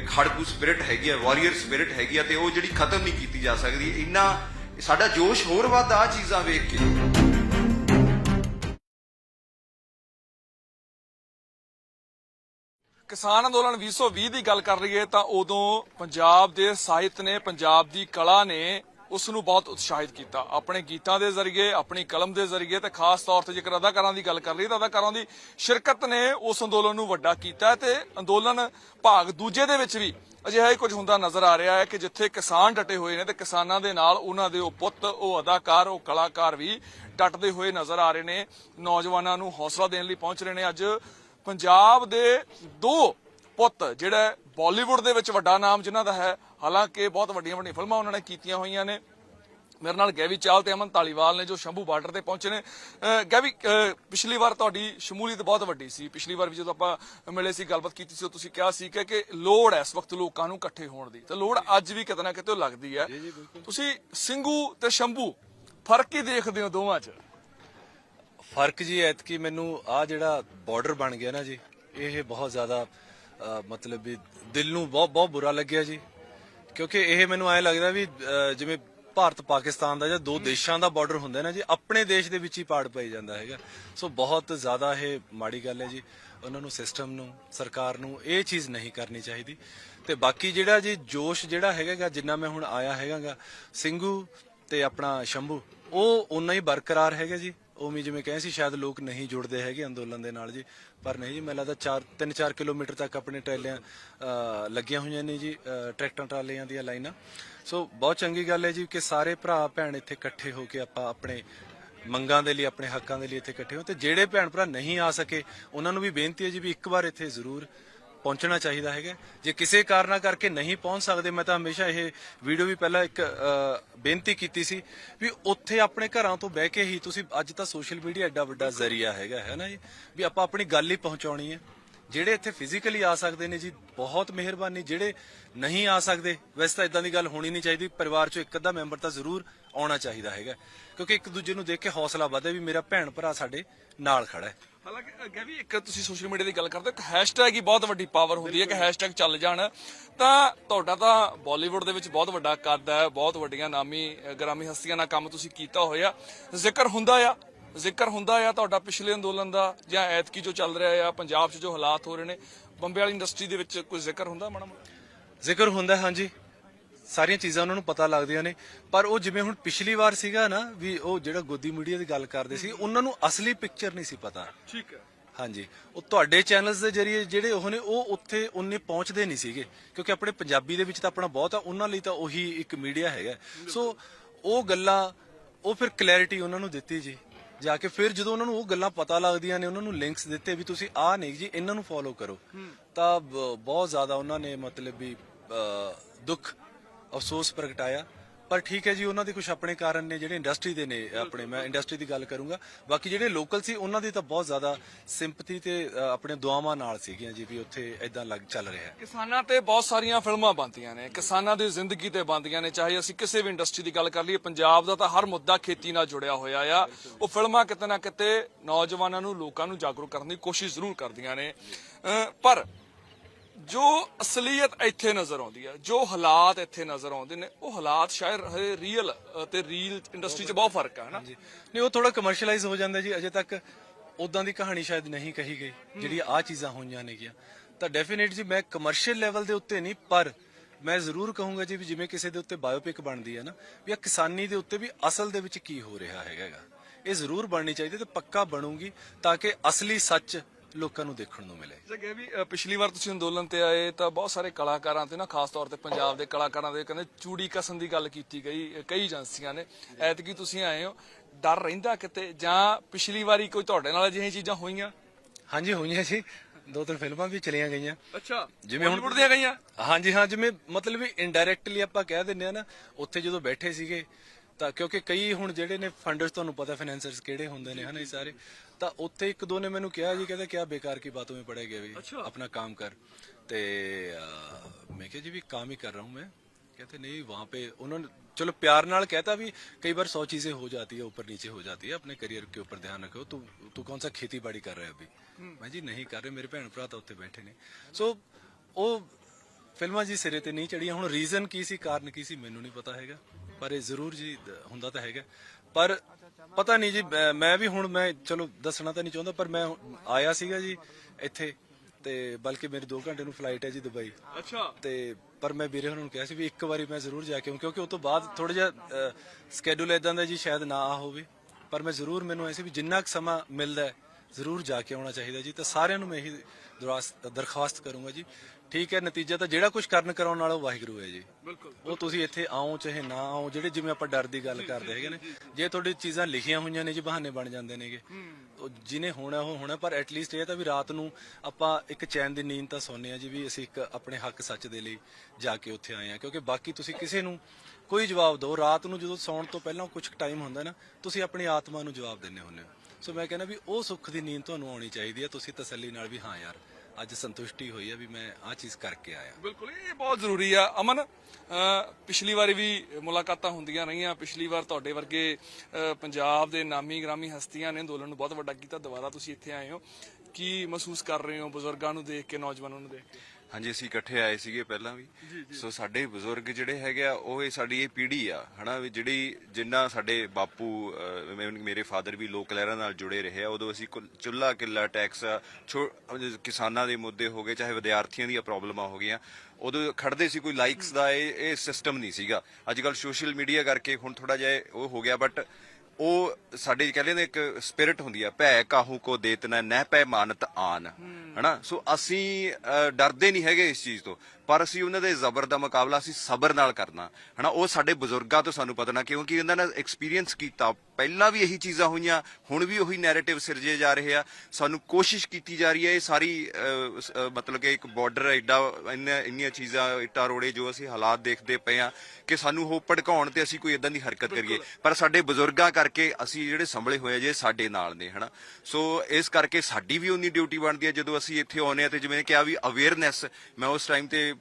ਖੜਕੂ ਸਪਿਰਿਟ ਹੈਗੀ ਆ ਵਾਰੀਅਰ ਸਪਿਰਿਟ ਹੈਗੀ ਆ ਤੇ ਉਹ ਜਿਹੜੀ ਖਤਮ ਨਹੀਂ ਕੀਤੀ ਜਾ ਸਕਦੀ। ਇੰਨਾ ਸਾਡਾ ਜੋਸ਼ ਹੋਰ ਵੱਧ ਆ ਚੀਜ਼ਾਂ ਵੇਖ ਕੇ। ਕਿਸਾਨ ਅੰਦੋਲਨ 2020 ਦੀ ਗੱਲ ਕਰ ਲਈਏ ਤਾਂ ਉਦੋਂ ਪੰਜਾਬ ਦੇ ਸਾਹਿਤ ਨੇ, ਪੰਜਾਬ ਦੀ ਕਲਾ ਨੇ ਉਸ ਨੂੰ ਬਹੁਤ ਉਤਸ਼ਾਹਿਤ ਕੀਤਾ। ਆਪਣੇ ਗੀਤਾਂ ਦੇ ਜ਼ਰੀਏ, ਆਪਣੀ ਕਲਮ ਦੇ ਜ਼ਰੀਏ ਤੇ ਖਾਸ ਤੌਰ ਤੇ ਜੇਕਰ ਅਦਾਕਾਰਾਂ ਦੀ ਗੱਲ ਕਰ ਲਈਏ ਤਾਂ ਅਦਾਕਾਰਾਂ ਦੀ ਸ਼ਿਰਕਤ ਨੇ ਉਸ ਅੰਦੋਲਨ ਨੂੰ ਵੱਡਾ ਕੀਤਾ ਤੇ ਅੰਦੋਲਨ ਭਾਗ ਦੂਜੇ ਦੇ ਵਿੱਚ ਵੀ ਅਜਿਹਾ ਹੀ ਕੁਝ ਹੁੰਦਾ ਨਜ਼ਰ ਆ ਰਿਹਾ ਹੈ ਕਿ ਜਿੱਥੇ ਕਿਸਾਨ ਡਟੇ ਹੋਏ ਨੇ ਤੇ ਕਿਸਾਨਾਂ ਦੇ ਨਾਲ ਉਹਨਾਂ ਦੇ ਉਹ ਪੁੱਤ, ਉਹ ਅਦਾਕਾਰ, ਉਹ ਕਲਾਕਾਰ ਵੀ ਡਟਦੇ ਹੋਏ ਨਜ਼ਰ ਆ ਰਹੇ ਨੇ। ਨੌਜਵਾਨਾਂ ਨੂੰ ਹੌਸਲਾ ਦੇਣ ਲਈ ਪਹੁੰਚ ਰਹੇ ਨੇ। ਅੱਜ ਪੰਜਾਬ ਦੇ ਦੋ ਪੁੱਤ, ਜਿਹੜਾ ਬਾਲੀਵੁੱਡ ਦੇ ਵਿੱਚ ਵੱਡਾ ਨਾਮ ਜਿਨ੍ਹਾਂ ਦਾ ਹੈ ਹਾਲਾਂਕਿ ਬਹੁਤ ਵੱਡੀਆਂ ਵੱਡੀਆਂ ਫਿਲਮਾਂ ਉਹਨਾਂ ਨੇ ਕੀਤੀਆਂ ਹੋਈਆਂ ਨੇ। ਮੇਰੇ ਨਾਲ ਗੈਵੀ ਚਾਲ ਤੇ ਅਮਨ ਤਾਲੀਵਾਲ ਨੇ ਜੋ ਸ਼ੰਭੂ ਬਾਰਡਰ ਤੇ ਪਹੁੰਚੇ ਨੇ। ਗੈਵੀ ਪਿਛਲੀ ਵਾਰ ਤੁਹਾਡੀ ਸ਼ਮੂਲੀਅਤ ਬਹੁਤ ਵੱਡੀ ਸੀ। ਪਿਛਲੀ ਵਾਰ ਵੀ ਜਦੋਂ ਆਪਾਂ ਮਿਲੇ ਸੀ ਗੱਲਬਾਤ ਕੀਤੀ ਸੀ ਤੁਸੀਂ ਕਿਹਾ ਸੀ ਕਿ ਕਿ ਲੋੜ ਹੈ ਇਸ ਵਕਤ ਲੋਕਾਂ ਨੂੰ ਇਕੱਠੇ ਹੋਣ ਦੀ। ਤੇ ਲੋੜ ਅੱਜ ਵੀ ਕਿਤੇ ਨਾ ਕਿਤੇ ਲੱਗਦੀ ਹੈ। ਤੁਸੀਂ ਸਿੰਘੂ ਤੇ ਸ਼ੰਭੂ ਫ਼ਰਕ ਹੀ ਦੇਖਦੇ ਹੋ ਦੋਵਾਂ 'ਚ। ਫ਼ਰਕ ਜੀ ਐਤਕੀ ਮੈਨੂੰ ਆ ਜਿਹੜਾ ਬਾਰਡਰ ਬਣ ਗਿਆ ਨਾ ਜੀ ਇਹ ਬਹੁਤ ਜ਼ਿਆਦਾ ਮਤਲਬ ਵੀ ਦਿਲ ਨੂੰ ਬਹੁਤ ਬਹੁਤ ਬੁਰਾ ਲੱਗਿਆ ਜੀ। ਕਿਉਂਕਿ ਇਹ ਮੈਨੂੰ ਐ ਲੱਗਦਾ ਵੀ ਅਹ, ਜਿਵੇਂ ਭਾਰਤ ਪਾਕਿਸਤਾਨ ਦਾ ਜਾਂ ਦੋ ਦੇਸ਼ਾਂ ਦਾ ਬਾਰਡਰ ਹੁੰਦਾ ਨਾ ਜੀ ਆਪਣੇ ਦੇਸ਼ ਦੇ ਵਿੱਚ ਹੀ ਪਾੜ ਪਈ ਜਾਂਦਾ ਹੈਗਾ। ਸੋ ਬਹੁਤ ਜ਼ਿਆਦਾ ਇਹ ਮਾੜੀ ਗੱਲ ਹੈ ਜੀ ਉਹਨਾਂ ਨੂੰ ਸਿਸਟਮ ਨੂੰ ਸਰਕਾਰ ਨੂੰ ਇਹ ਚੀਜ਼ ਨਹੀਂ ਕਰਨੀ ਚਾਹੀਦੀ। ਤੇ ਬਾਕੀ ਜਿਹੜਾ ਜੀ ਜੋਸ਼ ਜਿਹੜਾ ਹੈਗਾਗਾ ਜਿੰਨਾ ਮੈਂ ਹੁਣ ਆਇਆ ਹੈਗਾਗਾ ਸਿੰਘੂ ਤੇ ਆਪਣਾ ਸ਼ੰਭੂ ਉਹ ਉਨਾ ਹੀ ਬਰਕਰਾਰ ਹੈਗਾ ਜੀ। ਉਵੇਂ ਜਿਵੇਂ ਕਹੇ ਸੀ ਸ਼ਾਇਦ ਲੋਕ ਨਹੀਂ ਜੁੜਦੇ ਹੈਗੇ ਅੰਦੋਲਨ ਦੇ ਨਾਲ ਜੀ। ਪਰ ਨਹੀਂ ਜੀ ਮੈਨੂੰ ਲੱਗਦਾ 4 3-4 ਕਿਲੋਮੀਟਰ ਤੱਕ ਆਪਣੇ ਟਰੈਲੀਆਂ ਅਹ, ਲੱਗੀਆਂ ਹੋਈਆਂ ਨੇ ਜੀ ਅਹ, ਟਰੈਕਟਰਾਂ ਟਰਾਲੀਆਂ ਦੀਆਂ ਲਾਈਨਾਂ। ਸੋ ਬਹੁਤ ਚੰਗੀ ਗੱਲ ਹੈ ਜੀ ਕਿ ਸਾਰੇ ਭਰਾ ਭੈਣ ਇੱਥੇ ਇਕੱਠੇ ਹੋ ਕੇ ਆਪਾਂ ਆਪਣੇ ਮੰਗਾਂ ਦੇ ਲਈ ਆਪਣੇ ਹੱਕਾਂ ਦੇ ਲਈ ਇੱਥੇ ਇਕੱਠੇ ਹੋ। ਤੇ ਜਿਹੜੇ ਭੈਣ ਭਰਾ ਨਹੀਂ ਆ ਸਕੇ ਉਹਨਾਂ ਨੂੰ ਵੀ ਬੇਨਤੀ ਹੈ ਜੀ ਵੀ ਇੱਕ ਵਾਰ ਇੱਥੇ ਜ਼ਰੂਰ ਪਹੁੰਚਣਾ ਚਾਹੀਦਾ ਹੈਗਾ। ਜੇ ਕਿਸੇ ਕਾਰਨਾ ਕਰਕੇ ਨਹੀਂ ਪਹੁੰਚ ਸਕਦੇ ਮੈਂ ਤਾਂ ਹਮੇਸ਼ਾ ਇਹ ਵੀਡੀਓ ਵੀ ਪਹਿਲਾਂ ਇੱਕ ਅਹ, ਬੇਨਤੀ ਕੀਤੀ ਸੀ ਵੀ ਉੱਥੇ ਆਪਣੇ ਘਰਾਂ ਤੋਂ ਬਹਿ ਕੇ ਹੀ ਤੁਸੀਂ ਅੱਜ ਤਾਂ ਸੋਸ਼ਲ ਮੀਡੀਆ ਐਡਾ ਵੱਡਾ ਜ਼ਰੀਆ ਹੈਗਾ ਹੈ ਨਾ ਜੀ? ਵੀ ਆਪਾਂ ਆਪਣੀ ਗੱਲ ਹੀ ਪਹੁੰਚਾਉਣੀ ਹੈ। ਜਿਹੜੇ ਇੱਥੇ ਫਿਜ਼ੀਕਲੀ ਆ ਸਕਦੇ ਨੇ ਜੀ ਬਹੁਤ ਮਿਹਰਬਾਨੀ। ਜਿਹੜੇ ਨਹੀਂ ਆ ਸਕਦੇ ਵੈਸੇ ਤਾਂ ਇਦਾਂ ਦੀ ਗੱਲ ਹੋਣੀ ਨਹੀਂ ਚਾਹੀਦੀ। ਪਰਿਵਾਰ ਚੋਂ ਇੱਕ ਅੱਧਾ ਮੈਂਬਰ ਤਾਂ ਜ਼ਰੂਰ ਆਉਣਾ ਚਾਹੀਦਾ ਹੈਗਾ। ਕਿਉਂਕਿ ਇੱਕ ਦੂਜੇ ਨੂੰ ਦੇਖ ਕੇ ਹੌਸਲਾ ਵਧੇ ਵੀ ਮੇਰਾ ਭੈਣ ਭਰਾ ਸਾਡੇ ਨਾਲ ਖੜਾ ਹੈ। ਹਾਲਾਂਕਿ ਅੱਗੇ ਵੀ ਇੱਕ ਤੁਸੀਂ ਸੋਸ਼ਲ ਮੀਡੀਆ ਦੀ ਗੱਲ ਕਰਦੇ ਹੋ ਇੱਕ ਹੈਸ਼ਟੈਗ ਹੀ ਬਹੁਤ ਵੱਡੀ ਪਾਵਰ ਹੁੰਦੀ ਹੈ ਕਿ ਹੈਸ਼ਟੈਗ ਚੱਲ ਜਾਣ। ਤਾਂ ਤੁਹਾਡਾ ਤਾਂ ਬਾਲੀਵੁੱਡ ਦੇ ਵਿੱਚ ਬਹੁਤ ਵੱਡਾ ਕੱਦ ਹੈ ਬਹੁਤ ਵੱਡੀਆਂ ਨਾਮੀ ਗ੍ਰਾਮੀ ਹਸਤੀਆਂ ਨਾਲ ਕੰਮ ਤੁਸੀਂ ਕੀਤਾ ਹੋਇਆ। ਜ਼ਿਕਰ ਹੁੰਦਾ ਆ ਜ਼ਿਕਰ ਹੁੰਦਾ ਆ ਤੁਹਾਡਾ ਪਿਛਲੇ ਅੰਦੋਲਨ ਦਾ ਜਾਂ ਐਤਕੀ ਜੋ ਚੱਲ ਰਿਹਾ ਆ ਪੰਜਾਬ 'ਚ ਜੋ ਹਾਲਾਤ ਹੋ ਰਹੇ ਨੇ ਬੰਬੇ ਵਾਲੀ ਇੰਡਸਟਰੀ ਦੇ ਵਿੱਚ ਕੋਈ ਜ਼ਿਕਰ ਹੁੰਦਾ ਮਾੜਾ ਜ਼ਿਕਰ ਹੁੰਦਾ ਹਾਂਜੀ। ਸਾਰੀਆਂ ਚੀਜ਼ਾਂ ਉਹਨਾਂ ਨੂੰ ਪਤਾ ਲੱਗਦੀਆਂ ਨੇ ਪਰ ਉਹ ਜਿਵੇਂ ਹੁਣ ਪਿਛਲੀ ਵਾਰ ਸੀਗਾ ਨਾ ਵੀ ਉਹ ਜਿਹੜਾ ਗੋਦੀ ਮੀਡੀਆ ਦੀ ਗੱਲ ਕਰਦੇ ਸੀ ਉਹਨਾਂ ਨੂੰ ਅਸਲੀ ਪਿਕਚਰ ਨਹੀਂ ਸੀ ਪਤਾ। ਠੀਕ ਹੈ। ਹਾਂਜੀ। ਉਹ ਤੁਹਾਡੇ ਚੈਨਲਸ ਦੇ ਜਰੀਏ ਜਿਹੜੇ ਉਹ ਨੇ ਉਹ ਉੱਥੇ ਉਹਨੇ ਪਹੁੰਚਦੇ ਨਹੀਂ ਸੀਗੇ ਕਿਉਂਕਿ ਆਪਣੇ ਪੰਜਾਬੀ ਦੇ ਵਿੱਚ ਤਾਂ ਆਪਣਾ ਬਹੁਤ ਆ ਉਹਨਾਂ ਲਈ ਤਾਂ ਉਹੀ ਇੱਕ ਮੀਡੀਆ ਹੈਗਾ। ਸੋ ਉਹ ਗੱਲਾਂ ਉਹ ਫਿਰ ਕਲੈਰਿਟੀ ਉਹਨਾਂ ਨੂੰ ਦਿੱਤੀ ਜੀ। ਜਾ ਕੇ ਫਿਰ ਜਦੋਂ ਉਹਨਾਂ ਨੂੰ ਉਹ ਗੱਲਾਂ ਪਤਾ ਲੱਗਦੀਆਂ ਨੇ ਉਹਨਾਂ ਨੂੰ ਲਿੰਕਸ ਦਿੱਤੇ ਵੀ ਤੁਸੀਂ ਆਹ ਨਹੀਂ ਜੀ ਇਹਨਾਂ ਨੂੰ ਫੋਲੋ ਕਰੋ। ਤਾਂ ਬ- ਬਹੁਤ ਜ਼ਿਆਦਾ ਉਹਨਾਂ ਨੇ ਮਤਲਬ ਵੀ ਦੁੱਖ ਅਫਸੋਸ ਪ੍ਰਗਟਾਇਆ। ਪਰ ਠੀਕ ਹੈ ਜੀ, ਉਹਨਾਂ ਦੇ ਕੁਝ ਆਪਣੇ ਕਾਰਨ ਨੇ, ਜਿਹੜੇ ਇੰਡਸਟਰੀ ਦੇ ਨੇ, ਆਪਣੇ ਮੈਂ ਇੰਡਸਟਰੀ ਦੀ ਗੱਲ ਕਰੂੰਗਾ। ਬਾਕੀ ਜਿਹੜੇ ਲੋਕਲ ਸੀ, ਉਹਨਾਂ ਦੀ ਤਾਂ ਬਹੁਤ ਜ਼ਿਆਦਾ ਸਿੰਪਥੀ ਤੇ ਆਪਣੇ ਦੁਆਵਾਂ ਨਾਲ ਸੀਗੀਆਂ ਜੀ ਵੀ ਉੱਥੇ ਇਦਾਂ ਲੱਗ ਚੱਲ ਰਿਹਾ ਹੈ। ਕਿਸਾਨਾਂ ਤੇ ਬਹੁਤ ਸਾਰੀਆਂ ਫਿਲਮਾਂ ਬਣਦੀਆਂ ਨੇ, ਕਿਸਾਨਾਂ ਦੀ ਜ਼ਿੰਦਗੀ ਤੇ ਬਣਦੀਆਂ ਨੇ, ਚਾਹੇ ਅਸੀਂ ਕਿਸੇ ਵੀ ਇੰਡਸਟਰੀ ਦੀ ਗੱਲ ਕਰ ਲਈਏ, ਪੰਜਾਬ ਦਾ ਤਾਂ ਹਰ ਮੁੱਦਾ ਖੇਤੀ ਨਾਲ ਜੁੜਿਆ ਹੋਇਆ ਆ। ਉਹ ਫਿਲਮਾਂ ਕਿਤੇ ਨਾ ਕਿਤੇ ਨੌਜਵਾਨਾਂ ਨੂੰ, ਲੋਕਾਂ ਨੂੰ ਜਾਗਰੂਕ ਕਰਨ ਦੀ ਕੋਸ਼ਿਸ਼ ਜ਼ਰੂਰ ਕਰਦੀਆਂ ਨੇ। ਅਹ ਪਰ ਜੋ ਅਸਲੀਅਤ ਇੱਥੇ ਨਜ਼ਰ ਆਉਂਦੀ ਹੈ, ਜੋ ਹਾਲਾਤ ਇੱਥੇ ਨਜ਼ਰ ਆਉਂਦੇ ਨੇ, ਉਹ ਹਾਲਾਤ ਸ਼ਾਇਦ ਹਜੇ ਰੀਅਲ ਤੇ ਰੀਲ ਇੰਡਸਟਰੀ 'ਚ ਬਹੁਤ ਫ਼ਰਕ ਹੈ ਹਨਾ ਨਹੀਂ, ਉਹ ਥੋੜਾ ਕਮਰਸ਼ੀਅਲਾਈਜ਼ ਹੋ ਜਾਂਦਾ ਜੀ, ਅਜੇ ਤੱਕ ਉਦਾਂ ਦੀ ਕਹਾਣੀ ਸ਼ਾਇਦ ਨਹੀਂ ਕਹੀ ਗਈ ਜਿਹੜੀ ਆ ਚੀਜ਼ਾਂ ਹੋਈਆਂ ਨੇਗੀਆਂ। ਤਾਂ ਡੈਫੀਨੇਟ ਮੈਂ ਕਮਰਸ਼ੀਅਲ ਲੈਵਲ ਦੇ ਉੱਤੇ ਨਹੀਂ, ਪਰ ਮੈਂ ਜ਼ਰੂਰ ਕਹੂੰਗਾ ਜੀ ਵੀ ਜਿਵੇਂ ਕਿਸੇ ਦੇ ਉੱਤੇ ਬਾਇਓਪਿਕ ਬਣਦੀ ਹੈ ਨਾ, ਵੀ ਆ ਕਿਸਾਨੀ ਦੇ ਉੱਤੇ ਵੀ ਅਸਲ ਦੇ ਵਿੱਚ ਕੀ ਹੋ ਰਿਹਾ ਹੈਗਾ ਗਾ। ਇਹ ਜ਼ਰੂਰ ਬਣਨੀ ਚਾਹੀਦੀ ਤੇ ਪੱਕਾ ਬਣੂਗੀ, ਤਾਂ ਕਿ ਅਸਲੀ ਸੱਚ ਲੋਕਾਂ ਨੂੰ ਦੇਖਣ ਨੂੰ ਮਿਲੇ। ਜਗੇ ਵੀ ਅ, ਪਿਛਲੀ ਵਾਰ ਤੁਸੀਂ ਅੰਦੋਲਨ ਤੇ ਆਏ ਤਾਂ ਬਹੁਤ ਸਾਰੇ ਕਲਾਕਾਰਾਂ ਤੇ ਨਾ ਖਾਸ ਤੌਰ ਤੇ ਪੰਜਾਬ ਦੇ ਕਲਾਕਾਰਾਂ ਦੇ ਕਹਿੰਦੇ ਚੂੜੀ ਕਸਨ ਦੀ ਗੱਲ ਕੀਤੀ ਗਈ ਅ, ਕਈ ਏਜੰਸੀਆਂ ਨੇ। ਐਤਕੀ ਤੁਸੀਂ ਆਏ ਹੋ ਡਰ ਰਹਿੰਦਾ ਕਿਤੇ ਜਾਂ ਪਿਛਲੀ ਵਾਰੀ ਕੋਈ ਤੁਹਾਡੇ ਨਾਲ ਅਜਿਹੀਆਂ ਚੀਜ਼ਾਂ ਹੋਈਆਂ? ਹਾਂਜੀ ਹੋਈਆਂ ਜੀ। ਦੋ ਤਿੰਨ ਫਿਲਮਾਂ ਵੀ ਚਲੀਆਂ ਗਈਆਂ। ਅੱਛਾ ਜਿਵੇਂ ਹੁਣ- Bollywood ਦੀਆਂ ਗਈਆਂ? ਹਾਂਜੀ ਹਾਂ ਜਿਵੇਂ ਮਤਲਬ ਵੀ ਇਨਡਾਇਰੈਕਟਲੀ ਆਪਾਂ ਕਹਿ ਦਿੰਦੇ ਆ ਨਾ ਉੱਥੇ ਜਦੋਂ ਬੈਠੇ ਸੀਗੇ ਤਾਂ ਕਿਉਂਕਿ ਕਈ ਹੁਣ ਜਿਹੜੇ ਨੇ ਫੰਡਰਸ ਤੁਹਾਨੂੰ ਪਤਾ ਫਾਈਨੈਂਸਰਸ ਕਿਹੜੇ ਹੁੰਦੇ ਨੇ ਹਨਾ ਇਹ ਸਾਰੇ। ਤਾਂ ਉੱਥੇ ਇੱਕ ਦੋ ਨੇ ਮੈਨੂੰ ਕਿਹਾ ਜੀ ਕਹਿੰਦਾ ਕਿਆ ਬੇਕਾਰ ਕੀ ਬਾਤੋਂ में पड़े गए भी अच्छा। अपना काम कर ਤੇ ਅਹ, ਮੈਂ ਕਿਹਾ ਜੀ ਵੀ काम ही कर रहा हूं मैं कहते नहीं वहां पे उन्होंने चलो प्यार नाल कहता भी कई बार सौ चीजें हो जाती है ऊपर नीचे हो जाती है अपने करियर के ऊपर ध्यान रखो तू तू कौन सा खेती बाड़ी कर रहा है अभी मैं जी नहीं कर रहे मेरे भैन भरा ਤਾਂ ਉੱਥੇ ਬੈਠੇ ਨੇ ਸੋ ਉਹ ਫਿਲਮਾਂ ਜੀ ਸਿਰੇ ਤੇ ਨਹੀਂ ਚੜੀਆਂ ਹੁਣ ਰੀਜ਼ਨ ਕੀ ਸੀ ਕਾਰਨ ਕੀ ਸੀ ਮੈਨੂੰ ਨਹੀਂ ਪਤਾ ਹੈਗਾ ਪਰ ਇਹ ਜ਼ਰੂਰ ਜੀ ਦ- ਹੁੰਦਾ ਤਾਂ ਹੈਗਾ ਪਰ ਪਤਾ ਨਹੀਂ ਜੀ ਮੈਂ- ਵੀ ਹੁਣ ਮੈਂ ਚਲੋ ਦੱਸਣਾ ਤਾਂ ਨਹੀਂ ਚਾਹੁੰਦਾ ਪਰ ਮੈਂ ਆਇਆ ਸੀਗਾ ਜੀ ਇੱਥੇ ਤੇ ਬਲਕਿ ਮੇਰੀ 2 ਘੰਟੇ ਨੂੰ ਫਲਾਈਟ ਹੈ ਜੀ ਦੁਬਈ। ਅੱਛਾ। ਤੇ ਪਰ ਮੈਂ ਵੀਰੇ ਨੂੰ ਕਿਹਾ ਸੀ ਵੀ ਇੱਕ ਵਾਰੀ ਮੈਂ ਜ਼ਰੂਰ ਜਾ ਕੇ ਆਊਂ ਕਿਉਂਕਿ ਉਸ ਤੋਂ ਬਾਅਦ ਥੋੜਾ ਜਿਹਾ ਸਕੇਡਿਊਲ ਇਦਾਂ ਦਾ ਜੀ ਸ਼ਾਇਦ ਨਾ ਹੋਵੇ। ਪਰ ਮੈਂ ਜ਼ਰੂਰ ਮੈਨੂੰ ਐਸੀ ਵੀ ਜਿੰਨਾ ਕੁ ਸਮਾਂ ਮਿਲਦਾ ਹੈ ਜ਼ਰੂਰ ਜਾ ਕੇ ਆਉਣਾ ਚਾਹੀਦਾ ਜੀ। ਤਾਂ ਸਾਰਿਆਂ ਨੂੰ ਮੈਂ ਇਹੀ ਦਰਖਾਸਤ ਕਰੂੰਗਾ ਜੀ ਠੀਕ ਹੈ ਨਤੀਜਾ ਤਾਂ ਜਿਹੜਾ ਕੁਝ ਕਰਨ ਕਰਾਉਣ ਵਾਲਾ ਉਹ ਵਾਹਿਗੁਰੂ ਹੈ ਜੀ। ਬਿਲਕੁਲ ਉਹ ਤੁਸੀਂ ਇੱਥੇ ਆਓ ਚਾਹੇ ਨਾ ਆਓ ਜਿਹੜੇ ਜਿਵੇਂ ਆਪਾਂ ਡਰ ਦੀ ਗੱਲ ਕਰਦੇ ਹੈਗੇ ਨੇ ਜੇ ਤੁਹਾਡੀ ਚੀਜ਼ਾਂ ਲਿਖੀਆਂ ਹੋਈਆਂ ਨੇ ਜੀ ਬਹਾਨੇ ਬਣ ਜਾਂਦੇ ਨੇਗੇ। ਜਿਹਨੇ ਹੋਣਾ ਉਹ ਹੋਣਾ ਪਰ ਐਟਲੀਸਟ ਇਹ ਤਾਂ ਵੀ ਰਾਤ ਨੂੰ ਆਪਾਂ ਇੱਕ ਚੈਨ ਦੀ ਨੀਂਦ ਤਾਂ ਆ ਜੀ ਵੀ ਅਸੀਂ ਇੱਕ ਆਪਣੇ ਹੱਕ ਸੱਚ ਦੇ ਲਈ ਜਾ ਕੇ ਉੱਥੇ ਆਏ ਆ ਕਿਉਂਕਿ ਬਾਕੀ ਤੁਸੀਂ ਕਿਸੇ ਨੂੰ ਕੋਈ ਜਵਾਬ ਦਿਓ ਰਾਤ ਨੂੰ ਜਦੋਂ ਸੌਣ ਤੋਂ ਪਹਿਲਾਂ ਕੁਝ ਟਾਈਮ ਹੁੰਦਾ ਨਾ ਤੁਸੀਂ ਆਪਣੀ ਆਤਮਾ ਨੂੰ ਜਵਾਬ ਦਿੰਦੇ ਹੁੰਦੇ ਹੋ। ਸੋ ਮੈਂ ਕਹਿੰਦਾ ਵੀ ਉਹ ਸੁੱਖ ਦੀ ਨੀਂਦ ਤੁਹਾਨੂੰ ਆਉਣੀ ਚਾਹੀਦੀ ਹੈ ਤੁਸੀਂ ਤਸੱਲੀ ਨਾਲ ਵੀ ਹਾਂ ਯਾਰ ਅੱਜ ਸੰਤੁਸ਼ਟੀ ਹੋਈ ਹੈ ਵੀ ਮੈਂ ਆਹ ਚੀਜ਼ ਕਰਕੇ ਆਇਆ। ਬਿਲਕੁਲ ਇਹ ਬਹੁਤ ਜ਼ਰੂਰੀ ਆ। ਅਮਨ ਅ, ਪਿਛਲੀ ਵਾਰੀ ਵੀ ਮੁਲਾਕਾਤਾਂ ਹੁੰਦੀਆਂ ਰਹੀਆਂ। ਪਿਛਲੀ ਵਾਰ ਤੁਹਾਡੇ ਵਰਗੇ ਅ, ਪੰਜਾਬ ਦੇ ਨਾਮੀ ਗ੍ਰਾਮੀ ਹਸਤੀਆਂ ਨੇ ਅੰਦੋਲਨ ਨੂੰ ਬਹੁਤ ਵੱਡਾ ਕੀਤਾ। ਦੁਬਾਰਾ ਤੁਸੀਂ ਇੱਥੇ ਆਏ ਹੋ। ਕੀ ਮਹਿਸੂਸ ਕਰ ਰਹੇ ਹੋ ਬਜ਼ੁਰਗਾਂ ਨੂੰ ਦੇਖ ਕੇ ਨੌਜਵਾਨਾਂ ਨੂੰ ਦੇਖ ਕੇ? ਹਾਂਜੀ ਅਸੀਂ ਇਕੱਠੇ ਆਏ ਸੀਗੇ ਪਹਿਲਾਂ ਵੀ। ਸੋ ਸਾਡੇ ਬਜ਼ੁਰਗ ਜਿਹੜੇ ਹੈਗੇ ਆ ਉਹ ਇਹ ਸਾਡੀ ਇਹ ਪੀੜ੍ਹੀ ਆ ਹਨਾ? ਵੀ ਜਿਹੜੀ ਜਿੰਨਾ ਸਾਡੇ ਬਾਪੂ ਅਹ, ਮੇ- ਮੇਰੇ ਫਾਦਰ ਵੀ ਲੋਕ ਲਹਿਰਾਂ ਨਾਲ ਜੁੜੇ ਰਹੇ ਆ ਉਦੋਂ ਅਸੀਂ ਕੁਲ- ਚੁੱਲ੍ਹਾ ਕਿੱਲਾ ਟੈਕਸ ਛੋ- ਕਿਸਾਨਾਂ ਦੇ ਮੁੱਦੇ ਹੋ ਗਏ ਚਾਹੇ ਵਿਦਿਆਰਥੀਆਂ ਦੀਆਂ ਪ੍ਰੋਬਲਮਾਂ ਹੋ ਗਈਆਂ। ਉਦੋਂ ਖੜਦੇ ਸੀ ਕੋਈ ਲਾਈਕਸ ਦਾ ਇਹ ਇਹ ਸਿਸਟਮ ਨਹੀਂ ਸੀਗਾ। ਅੱਜ ਕੱਲ ਸੋਸ਼ਲ ਮੀਡੀਆ ਕਰਕੇ ਹੁਣ ਥੋੜਾ ਜਿਹਾ ਇਹ ਉਹ ਹੋ ਗਿਆ ਬਟ ਉਹ ਸਾਡੇ ਕਹਿੰਦੇ ਨੇ ਇੱਕ ਸਪਿਰਿਟ ਹੁੰਦੀ ਆ ਭੈ ਕਾਹੂ ਕੋ ਦੇਤਨਾ ਨਹਿ ਪੈ ਮਾਨਤ ਆਨ। ਹਨਾ? ਸੋ ਅਸੀਂ ਡਰਦੇ ਨਹੀਂ ਹੈਗੇ ਇਸ ਚੀਜ਼ ਤੋਂ। ਪਰ ਅਸੀਂ ਉਹਨਾਂ ਦੇ ਜ਼ਬਰ ਦਾ ਮੁਕਾਬਲਾ ਅਸੀਂ ਸਬਰ ਨਾਲ ਕਰਨਾ। ਹਨਾ ਉਹ ਸਾਡੇ ਬਜ਼ੁਰਗਾਂ ਤੋਂ ਸਾਨੂੰ ਪਤਾ ਨਾ ਕਿਉਂਕਿ ਉਹਨਾਂ ਨੇ ਐਕਸਪੀਰੀਅੰਸ ਕੀਤਾ। ਪਹਿਲਾਂ ਵੀ ਇਹੀ ਚੀਜ਼ਾਂ ਹੋਈਆਂ ਹੁਣ ਵੀ ਉਹੀ ਨੈਰੇਟਿਵ ਸਿਰਜੇ ਜਾ ਰਹੇ ਆ। ਸਾਨੂੰ ਕੋਸ਼ਿਸ਼ ਕੀਤੀ ਜਾ ਰਹੀ ਹੈ ਇਹ ਸਾਰੀ ਮਤਲਬ ਕਿ ਇੱਕ ਬਾਰਡਰ ਐਡਾ ਇੰਨੀਆਂ ਇੰਨੀਆਂ ਚੀਜ਼ਾਂ ਇੱਟਾਂ ਰੋੜੇ ਜੋ ਅਸੀਂ ਹਾਲਾਤ ਦੇਖਦੇ ਪਏ ਆ ਕਿ ਸਾਨੂੰ ਉਹ ਭੜਕਾਉਣ ਤੇ ਅਸੀਂ ਕੋਈ ਇਦਾਂ ਦੀ ਹਰਕਤ ਕਰੀਏ। ਪਰ ਸਾਡੇ ਬਜ਼ੁਰਗਾਂ ਕਰਕੇ ਅਸੀਂ ਜਿਹੜੇ ਸੰਭਲੇ ਹੋਏ ਜੇ ਸਾਡੇ ਨਾਲ ਨੇ ਹਨਾ। ਸੋ ਇਸ ਕਰਕੇ ਸਾਡੀ ਵੀ ਉਨੀ ਡਿਊਟੀ ਬਣਦੀ ਹੈ ਜਦੋਂ ਅਸੀਂ ਇੱਥੇ ਆਉਂਦੇ ਆ ਤੇ ਜਿਵੇਂ ਕਿਹਾ ਵੀ ਅਵੇਅਰਨੈਸ ਮੈਂ ਉਸ ਟਾਈਮ ਤੇ